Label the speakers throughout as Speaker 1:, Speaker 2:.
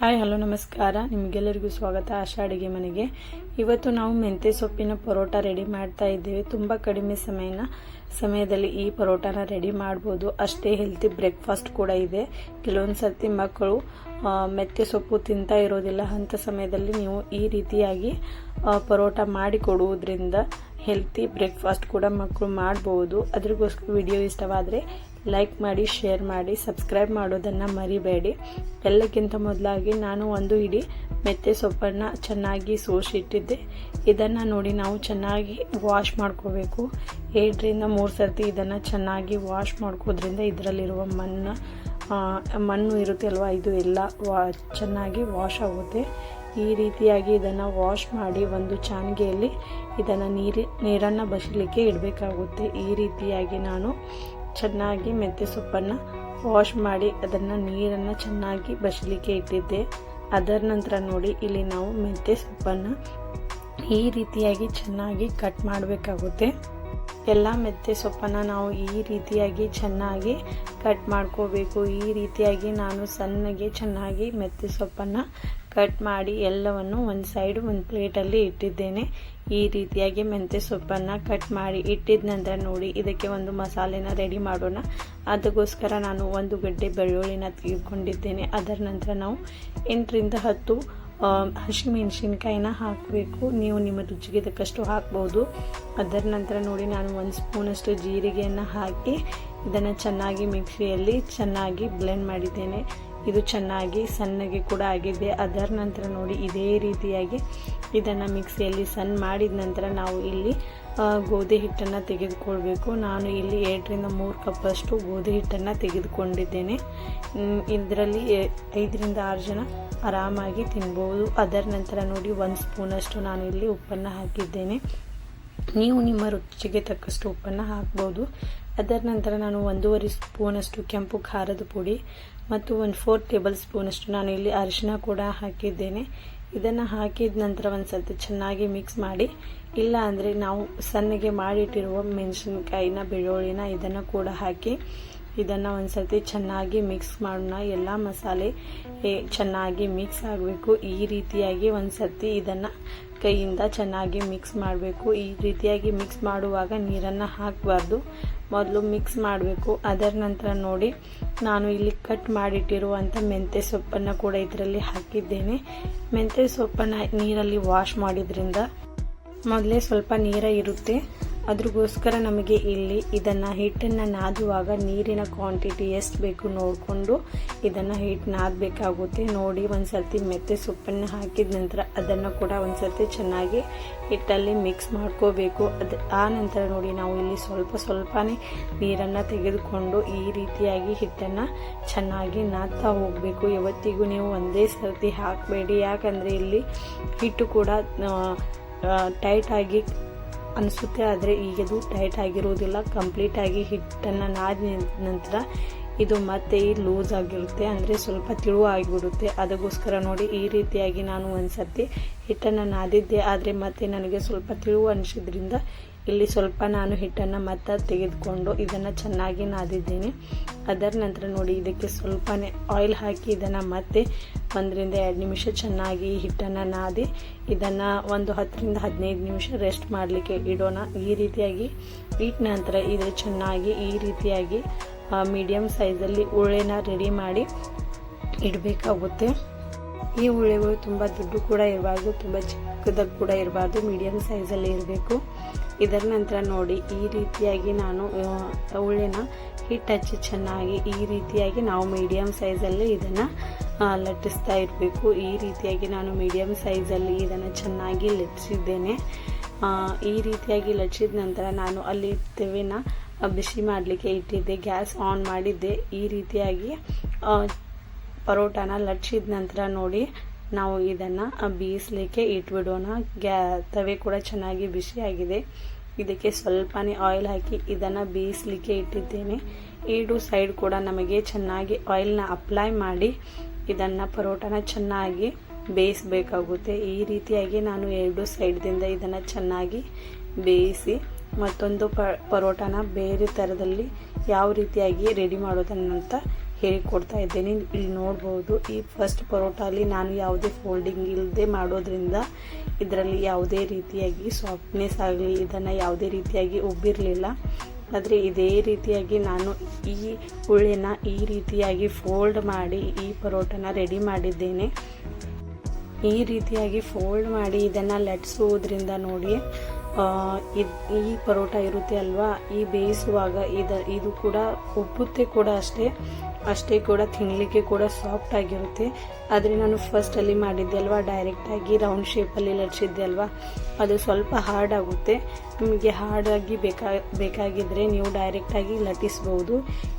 Speaker 1: Hi, hello, ನಮಸ್ಕಾರ. ನಿಮಗೆಲ್ಲರಿಗೂ ಸ್ವಾಗತ. ಆಶಾ ಅಡುಗೆ ಮನೆಗೆ. ಇವತ್ತು ನಾವು ಮೆಂತ್ಯ ಸೊಪ್ಪಿನ ಪರೋಟ ರೆಡಿ ಮಾಡ್ತಾ ಇದ್ದೇವೆ. ತುಂಬ ಕಡಿಮೆ ಸಮಯನ, ಸಮಯದಲ್ಲಿ ಈ ಪರೋಟನ ರೆಡಿ ಮಾಡ್ಬೋದು. ಅಷ್ಟೇ ಹೆಲ್ತಿ ಬ್ರೇಕ್ಫಾಸ್ಟ್ ಕೂಡ ಇದೆ. ಕೆಲವೊಂದು ಸರ್ತಿ ಮಕ್ಕಳು ಮೆಂತೆ ಮೆಂತ್ಯ ಸೊಪ್ಪು ತಿಂತಾ ಇರೋದಿಲ್ಲ. ಅಂಥ ಸಮಯದಲ್ಲಿ ನೀವು ಈ ರೀತಿಯಾಗಿ ಪರೋಟ ಮಾಡಿ ಕೊಡುವುದರಿಂದ ಹೆಲ್ತಿ ಬ್ರೇಕ್ಫಾಸ್ಟ್ ಕೂಡ ಮಕ್ಕಳು ಮಾಡ್ಬೋದು. ಅದ್ರಿಗೋಸ್ಕರ ವಿಡಿಯೋ ಇಷ್ಟವಾದರೆ ಲೈಕ್ ಮಾಡಿ ಶೇರ್ ಮಾಡಿ ಸಬ್ಸ್ಕ್ರೈಬ್ ಮಾಡೋದನ್ನು ಮರಿಬೇಡಿ. ಎಲ್ಲಕ್ಕಿಂತ ಮೊದಲಾಗಿ ನಾನು ಒಂದು ಇಡೀ ಮೆತ್ತೆ ಸೊಪ್ಪನ್ನು ಚೆನ್ನಾಗಿ ಸೋಸಿಟ್ಟಿದ್ದೆ. ಇದನ್ನು ನೋಡಿ ನಾವು ಚೆನ್ನಾಗಿ ವಾಶ್ ಮಾಡ್ಕೋಬೇಕು. ಎರಡರಿಂದ ಮೂರು ಸರ್ತಿ ಇದನ್ನು ಚೆನ್ನಾಗಿ ವಾಶ್ ಮಾಡ್ಕೋದ್ರಿಂದ ಇದರಲ್ಲಿರುವ ಮಣ್ಣು ಮಣ್ಣು ಇರುತ್ತೆ ಅಲ್ವಾ ಇದು ಎಲ್ಲ ವಾ, ಚೆನ್ನಾಗಿ ವಾಶ್ ಆಗುತ್ತೆ. ಈ ರೀತಿಯಾಗಿ ಇದನ್ನು ವಾಶ್ ಮಾಡಿ ಒಂದು ಚಾನ್ಗೆಯಲ್ಲಿ ಇದನ್ನು ನೀರಿ, ನೀರನ್ನು ಬಸಲಿಕ್ಕೆ ಇಡಬೇಕಾಗುತ್ತೆ. ಈ ರೀತಿಯಾಗಿ ನಾನು ಚೆನ್ನಾಗಿ ಮೆಂತ್ಯ ಸೊಪ್ಪನ್ನು ವಾಶ್ ಮಾಡಿ ಅದನ್ನು ನೀರನ್ನು ಚೆನ್ನಾಗಿ ಬಸಲಿಕ್ಕೆ ಇಟ್ಟಿದ್ದೆ. ಅದರ ನಂತರ ನೋಡಿ ಇಲ್ಲಿ ನಾವು ಮೆಂತ್ಯ ಸೊಪ್ಪನ್ನು ಈ ರೀತಿಯಾಗಿ ಚೆನ್ನಾಗಿ ಕಟ್ ಮಾಡಬೇಕಾಗುತ್ತೆ. ಎಲ್ಲ ಮೆಂತ್ಯ ಸೊಪ್ಪನ್ನು ನಾವು ಈ ರೀತಿಯಾಗಿ ಚೆನ್ನಾಗಿ ಕಟ್ ಮಾಡ್ಕೋಬೇಕು. ಈ ರೀತಿಯಾಗಿ ನಾನು ಸಣ್ಣಗೆ ಚೆನ್ನಾಗಿ ಮೆಂತ್ಯ ಸೊಪ್ಪನ್ನು ಕಟ್ ಮಾಡಿ ಎಲ್ಲವನ್ನು ಒಂದು ಸೈಡ್ ಒಂದು ಪ್ಲೇಟಲ್ಲಿ ಇಟ್ಟಿದ್ದೇನೆ. ಈ ರೀತಿಯಾಗಿ ಮೆಂತ್ಯ ಸೊಪ್ಪನ್ನು ಕಟ್ ಮಾಡಿ ಇಟ್ಟಿದ ನಂತರ ನೋಡಿ ಇದಕ್ಕೆ ಒಂದು ಮಸಾಲೆನ ರೆಡಿ ಮಾಡೋಣ. ಅದಕ್ಕೋಸ್ಕರ ನಾನು ಒಂದು ಗಡ್ಡೆ ಬೆಳ್ಳುಳ್ಳಿನ ತೆಗೆದುಕೊಂಡಿದ್ದೇನೆ ಅದರ ನಂತರ ನಾವು ಎಂಟರಿಂದ ಹತ್ತು ಹಸಿಮೆಣಸಿನ್ಕಾಯಿನ ಹಾಕಬೇಕು. ನೀವು ನಿಮ್ಮ ರುಚಿಗೆ ತಕ್ಕಷ್ಟು ಹಾಕ್ಬೋದು. ಅದರ ನಂತರ ನೋಡಿ, ನಾನು ಒಂದು ಸ್ಪೂನಷ್ಟು ಜೀರಿಗೆಯನ್ನು ಹಾಕಿ, ಇದನ್ನು ಚೆನ್ನಾಗಿ ಮಿಕ್ಸಿಯಲ್ಲಿ ಚೆನ್ನಾಗಿ ಬ್ಲೆಂಡ್ ಮಾಡಿದ್ದೇನೆ. ಇದು ಚೆನ್ನಾಗಿ ಸಣ್ಣಗೆ ಕೂಡ ಆಗಿದೆ. ಅದರ ನಂತರ ನೋಡಿ ಇದೇ ರೀತಿಯಾಗಿ ಇದನ್ನು ಮಿಕ್ಸಿಯಲ್ಲಿ ಸಣ್ಣ ಮಾಡಿದ ನಂತರ ನಾವು ಇಲ್ಲಿ ಗೋಧಿ ಹಿಟ್ಟನ್ನು ತೆಗೆದುಕೊಳ್ಬೇಕು. ನಾನು ಇಲ್ಲಿ ಎರಡರಿಂದ ಮೂರು ಕಪ್ಪಷ್ಟು ಗೋಧಿ ಹಿಟ್ಟನ್ನು ತೆಗೆದುಕೊಂಡಿದ್ದೇನೆ. ಇದರಲ್ಲಿ ಐದರಿಂದ ಆರು ಜನ ಆರಾಮಾಗಿ ತಿನ್ಬೋದು. ಅದರ ನಂತರ ನೋಡಿ ಒಂದು ಸ್ಪೂನಷ್ಟು ನಾನು ಇಲ್ಲಿ ಉಪ್ಪನ್ನು ಹಾಕಿದ್ದೇನೆ. ನೀವು ನಿಮ್ಮ ರುಚಿಗೆ ತಕ್ಕಷ್ಟು ಉಪ್ಪನ್ನು ಹಾಕ್ಬೋದು. ಅದರ ನಂತರ ನಾನು ಒಂದೂವರೆ ಸ್ಪೂನಷ್ಟು ಕೆಂಪು ಖಾರದ ಪುಡಿ ಮತ್ತು ಒಂದು ಫೋರ್ ಟೇಬಲ್ ಸ್ಪೂನಷ್ಟು ನಾನು ಇಲ್ಲಿ ಅರಿಶಿನ ಕೂಡ ಹಾಕಿದ್ದೇನೆ. ಇದನ್ನು ಹಾಕಿದ ನಂತರ ಒಂದು ಸ್ವಲ್ಪ ಚೆನ್ನಾಗಿ ಮಿಕ್ಸ್ ಮಾಡಿ, ಇಲ್ಲ ಅಂದರೆ ನಾವು ಸಣ್ಣಗೆ ಮಾಡಿಟ್ಟಿರುವ ಮೆಣಸಿನ್ಕಾಯಿನ, ಬೆಳ್ಳುಳ್ಳಿನ ಇದನ್ನು ಕೂಡ ಹಾಕಿ ಇದನ್ನು ಒಂದು ಚೆನ್ನಾಗಿ ಮಿಕ್ಸ್ ಮಾಡೋಣ. ಎಲ್ಲ ಮಸಾಲೆ ಚೆನ್ನಾಗಿ ಮಿಕ್ಸ್ ಆಗಬೇಕು. ಈ ರೀತಿಯಾಗಿ ಒಂದು ಸರ್ತಿ ಇದನ್ನು ಕೈಯಿಂದ ಚೆನ್ನಾಗಿ ಮಿಕ್ಸ್ ಮಾಡಬೇಕು. ಈ ರೀತಿಯಾಗಿ ಮಿಕ್ಸ್ ಮಾಡುವಾಗ ನೀರನ್ನು ಹಾಕಬಾರ್ದು. ಮೊದಲು ಮಿಕ್ಸ್ ಮಾಡಬೇಕು. ಅದರ ನಂತರ ನೋಡಿ, ನಾನು ಇಲ್ಲಿ ಕಟ್ ಮಾಡಿಟ್ಟಿರುವಂಥ ಮೆಂತ್ಯ ಸೊಪ್ಪನ್ನು ಕೂಡ ಇದರಲ್ಲಿ ಹಾಕಿದ್ದೇನೆ. ಮೆಂತ್ಯ ಸೊಪ್ಪನ್ನು ನೀರಲ್ಲಿ ವಾಶ್ ಮಾಡಿದ್ರಿಂದ ಮೊದಲೇ ಸ್ವಲ್ಪ ನೀರ ಇರುತ್ತೆ. ಅದ್ರಗೋಸ್ಕರ ನಮಗೆ ಇಲ್ಲಿ ಇದನ್ನು ಹಿಟ್ಟನ್ನು ನಾದುವಾಗ ನೀರಿನ ಕ್ವಾಂಟಿಟಿ ಎಷ್ಟು ಬೇಕು ನೋಡಿಕೊಂಡು ಇದನ್ನು ಹಿಟ್ಟು ನಾದಬೇಕಾಗುತ್ತೆ. ನೋಡಿ ಒಂದು ಸರ್ತಿ ಮೆತ್ತೆ ಸೊಪ್ಪನ್ನು ಹಾಕಿದ ನಂತರ ಅದನ್ನು ಕೂಡ ಒಂದು ಸರ್ತಿ ಚೆನ್ನಾಗಿ ಹಿಟ್ಟಲ್ಲಿ ಮಿಕ್ಸ್ ಮಾಡ್ಕೋಬೇಕು. ಅದು ಆ ನಂತರ ನೋಡಿ ನಾವು ಇಲ್ಲಿ ಸ್ವಲ್ಪ ಸ್ವಲ್ಪನೇ ನೀರನ್ನು ತೆಗೆದುಕೊಂಡು ಈ ರೀತಿಯಾಗಿ ಹಿಟ್ಟನ್ನು ಚೆನ್ನಾಗಿ ನಾದ್ತಾ ಹೋಗಬೇಕು. ಯಾವತ್ತಿಗೂ ನೀವು ಒಂದೇ ಸರ್ತಿ ಹಾಕಬೇಡಿ. ಯಾಕಂದರೆ ಇಲ್ಲಿ ಹಿಟ್ಟು ಕೂಡ ಟೈಟ್ ಆಗಿ ಅನಿಸುತ್ತೆ, ಆದರೆ ಈಗದು ಟೈಟ್ ಆಗಿರುವುದಿಲ್ಲ ಕಂಪ್ಲೀಟಾಗಿ ಹಿಟ್ಟನ್ನು ನಾದ ನಂತರ ಇದು ಮತ್ತೆ ಲೂಸ್ ಆಗಿರುತ್ತೆ. ಅಂದರೆ ಸ್ವಲ್ಪ ತಿಳು ಆಗಿಬಿಡುತ್ತೆ. ಅದಕ್ಕೋಸ್ಕರ ನೋಡಿ ಈ ರೀತಿಯಾಗಿ ನಾನು ಒಂದು ಸರ್ತಿ ಹಿಟ್ಟನ್ನು ನಾದಿದ್ದೆ, ಆದರೆ ಮತ್ತೆ ನನಗೆ ಸ್ವಲ್ಪ ತಿಳುವು ಅನಿಸಿದ್ರಿಂದ ಇಲ್ಲಿ ಸ್ವಲ್ಪ ನಾನು ಹಿಟ್ಟನ್ನು ಮತ್ತೆ ತೆಗೆದುಕೊಂಡು ಇದನ್ನು ಚೆನ್ನಾಗಿ ನಾದಿದ್ದೇನೆ. ಅದರ ನಂತರ ನೋಡಿ, ಇದಕ್ಕೆ ಸ್ವಲ್ಪನೇ ಆಯಿಲ್ ಹಾಕಿ ಇದನ್ನು ಮತ್ತೆ ಒಂದರಿಂದ ಎರಡು ನಿಮಿಷ ಚೆನ್ನಾಗಿ ಹಿಟ್ಟನ್ನು ನಾದಿ, ಇದನ್ನು ಒಂದು ಹತ್ತರಿಂದ ಹದಿನೈದು ನಿಮಿಷ ರೆಸ್ಟ್ ಮಾಡಲಿಕ್ಕೆ ಇಡೋಣ. ಈ ರೀತಿಯಾಗಿ ಇಟ್ಟ ನಂತರ ಇದು ಚೆನ್ನಾಗಿ ಈ ರೀತಿಯಾಗಿ ಮೀಡಿಯಮ್ ಸೈಜಲ್ಲಿ ಉಳ್ಳೆನ ರೆಡಿ ಮಾಡಿ ಇಡಬೇಕಾಗುತ್ತೆ. ಈ ಉಳ್ಳೆಗಳು ತುಂಬ ದೊಡ್ಡ ಕೂಡ ಇರಬಾರ್ದು, ತುಂಬ ಚಿಕ್ಕದಾಗಿ ಕೂಡ ಇರಬಾರ್ದು ಮೀಡಿಯಮ್ ಸೈಜಲ್ಲಿ ಇರಬೇಕು. ಇದರ ನಂತರ ನೋಡಿ, ಈ ರೀತಿಯಾಗಿ ನಾನು ಹುಳಿನ ಹಿಟ್ಟು ಹಚ್ಚಿ ಚೆನ್ನಾಗಿ ಈ ರೀತಿಯಾಗಿ ನಾವು ಮೀಡಿಯಮ್ ಸೈಜಲ್ಲಿ ಇದನ್ನು ಲಟ್ಟಿಸ್ತಾ ಇರಬೇಕು. ಈ ರೀತಿಯಾಗಿ ನಾನು ಮೀಡಿಯಮ್ ಸೈಜಲ್ಲಿ ಇದನ್ನು ಚೆನ್ನಾಗಿ ಲಟ್ಟಿಸಿದ್ದೇನೆ. ಈ ರೀತಿಯಾಗಿ ಲಟ್ಟಿಸಿದ ನಂತರ ನಾನು ಅಲ್ಲಿ ತೆವೆನ ಬಿಸಿ ಮಾಡಲಿಕ್ಕೆ ಇಟ್ಟಿದ್ದೆ. ಗ್ಯಾಸ್ ಆನ್ ಮಾಡಿದ್ದೆ. ಈ ರೀತಿಯಾಗಿ ಪರೋಟಾನ ಲಟ್ಸಿದ ನಂತರ ನೋಡಿ ನಾವು ಇದನ್ನು ಬೇಯಿಸಲಿಕ್ಕೆ ಇಟ್ಬಿಡೋಣ. ಗ್ಯಾ, ತವೆ ಕೂಡ ಚೆನ್ನಾಗಿ ಬಿಸಿಯಾಗಿದೆ. ಇದಕ್ಕೆ ಸ್ವಲ್ಪನೇ ಆಯಿಲ್ ಹಾಕಿ ಇದನ್ನು ಬೇಯಿಸಲಿಕ್ಕೆ ಇಟ್ಟಿದ್ದೇನೆ. ಎರಡು ಸೈಡ್ ಕೂಡ ನಮಗೆ ಚೆನ್ನಾಗಿ ಆಯಿಲ್ನ ಅಪ್ಲೈ ಮಾಡಿ ಇದನ್ನು ಪರೋಟಾನ ಚೆನ್ನಾಗಿ ಬೇಯಿಸಬೇಕಾಗುತ್ತೆ. ಈ ರೀತಿಯಾಗಿ ನಾನು ಎರಡು ಸೈಡ್ದಿಂದ ಇದನ್ನು ಚೆನ್ನಾಗಿ ಬೇಯಿಸಿ ಮತ್ತೊಂದು ಪರೋಟನ ಪರೋಟಾನ ಬೇರೆ ಥರದಲ್ಲಿ ಯಾವ ರೀತಿಯಾಗಿ ರೆಡಿ ಮಾಡೋದನ್ನಂತ ಹೇಳಿಕೊಡ್ತಾ ಇದ್ದೇನೆ. ಇಲ್ಲಿ ನೋಡ್ಬೋದು, ಈ ಫಸ್ಟ್ ಪರೋಟಲ್ಲಿ ನಾನು ಯಾವುದೇ ಫೋಲ್ಡಿಂಗ್ ಇಲ್ಲದೆ ಮಾಡೋದ್ರಿಂದ ಇದರಲ್ಲಿ ಯಾವುದೇ ರೀತಿಯಾಗಿ ಸಾಫ್ಟ್ನೆಸ್ ಆಗಲಿ, ಇದನ್ನು ಯಾವುದೇ ರೀತಿಯಾಗಿ ಉಬ್ಬಿರಲಿಲ್ಲ. ಆದರೆ ಇದೇ ರೀತಿಯಾಗಿ ನಾನು ಈ ಉಳ್ಳಿನ ಈ ರೀತಿಯಾಗಿ ಫೋಲ್ಡ್ ಮಾಡಿ ಈ ಪರೋಟನ ರೆಡಿ ಮಾಡಿದ್ದೇನೆ. ಈ ರೀತಿಯಾಗಿ ಫೋಲ್ಡ್ ಮಾಡಿ ಇದನ್ನು ಲಟ್ಸುವುದರಿಂದ ನೋಡಿ ಇದ್ ಈ ಪರೋಟ ಇರುತ್ತೆ ಅಲ್ವಾ? ಈ ಬೇಯಿಸುವಾಗ ಇದ, ಇದು ಕೂಡ ಉಬ್ಬುತ್ತೆ ಕೂಡ ಅಷ್ಟೇ. ಅಷ್ಟೇ ಕೂಡ ತಿನ್ನಲಿಕ್ಕೆ ಕೂಡ ಸಾಫ್ಟ್ ಆಗಿರುತ್ತೆ. ಆದರೆ ನಾನು ಫಸ್ಟಲ್ಲಿ ಮಾಡಿದ್ದೆ ಅಲ್ವಾ? ಡೈರೆಕ್ಟಾಗಿ ರೌಂಡ್ ಶೇಪಲ್ಲಿ ಲಟ್ಸಿದ್ದೆ ಅಲ್ವಾ? ಅದು ಸ್ವಲ್ಪ ಹಾರ್ಡ್ ಆಗುತ್ತೆ. ನಿಮಗೆ ಹಾರ್ಡಾಗಿ ಬೇಕಾ ಬೇಕಾಗಿದ್ದರೆ ನೀವು ಡೈರೆಕ್ಟಾಗಿ ಲಟ್ಟಿಸ್ಬೋದು.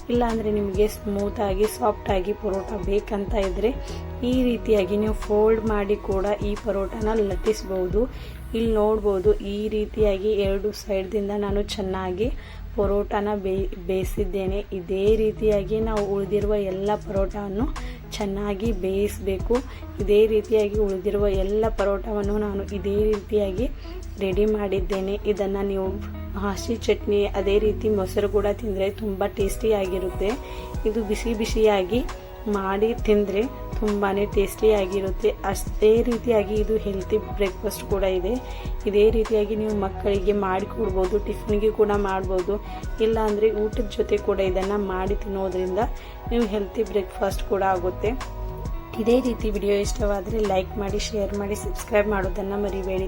Speaker 1: ಇಲ್ಲಾಂದರೆ ನಿಮಗೆ ಸ್ಮೂತಾಗಿ ಸಾಫ್ಟಾಗಿ ಪರೋಟ ಬೇಕಂತ ಇದ್ದರೆ ಈ ರೀತಿಯಾಗಿ ನೀವು ಫೋಲ್ಡ್ ಮಾಡಿ ಕೂಡ ಈ ಪರೋಟನ ಲಟ್ಟಿಸ್ಬೋದು. ಇಲ್ಲಿ ನೋಡ್ಬೋದು, ಈ ರೀತಿಯಾಗಿ ಎರಡು ಸೈಡ್ದಿಂದ ನಾನು ಚೆನ್ನಾಗಿ ಪರೋಟಾನ ಬೇಯ್ ಬೇಯಿಸಿದ್ದೇನೆ. ಇದೇ ರೀತಿಯಾಗಿ ನಾವು ಉಳಿದಿರುವ ಎಲ್ಲ ಪರೋಟವನ್ನು ಚೆನ್ನಾಗಿ ಬೇಯಿಸಬೇಕು. ಇದೇ ರೀತಿಯಾಗಿ ಉಳಿದಿರುವ ಎಲ್ಲ ಪರೋಟವನ್ನು ನಾನು ಇದೇ ರೀತಿಯಾಗಿ ರೆಡಿ ಮಾಡಿದ್ದೇನೆ. ಇದನ್ನು ನೀವು ಹಸಿ ಚಟ್ನಿ, ಅದೇ ರೀತಿ ಮೊಸರು ಕೂಡ ತಿಂದರೆ ತುಂಬ ಟೇಸ್ಟಿಯಾಗಿರುತ್ತೆ ಇದು ಬಿಸಿ ಬಿಸಿಯಾಗಿ ಮಾಡಿ ತಿಂದರೆ ತುಂಬಾ ಟೇಸ್ಟಿಯಾಗಿರುತ್ತೆ ಅಷ್ಟೇ ರೀತಿಯಾಗಿ ಇದು ಹೆಲ್ತಿ ಬ್ರೇಕ್ಫಾಸ್ಟ್ ಕೂಡ ಇದೆ. ಇದೇ ರೀತಿಯಾಗಿ ನೀವು ಮಕ್ಕಳಿಗೆ ಮಾಡಿಕೊಡ್ಬೋದು ಟಿಫಿನ್ಗೆ ಕೂಡ ಮಾಡ್ಬೋದು. ಇಲ್ಲಾಂದರೆ ಊಟದ ಜೊತೆ ಕೂಡ ಇದನ್ನು ಮಾಡಿ ತಿನ್ನೋದ್ರಿಂದ ನೀವು ಹೆಲ್ತಿ ಬ್ರೇಕ್ಫಾಸ್ಟ್ ಕೂಡ ಆಗುತ್ತೆ. ಇದೇ ರೀತಿ ವಿಡಿಯೋ ಇಷ್ಟವಾದರೆ ಲೈಕ್ ಮಾಡಿ ಶೇರ್ ಮಾಡಿ ಸಬ್ಸ್ಕ್ರೈಬ್ ಮಾಡೋದನ್ನು ಮರಿಬೇಡಿ.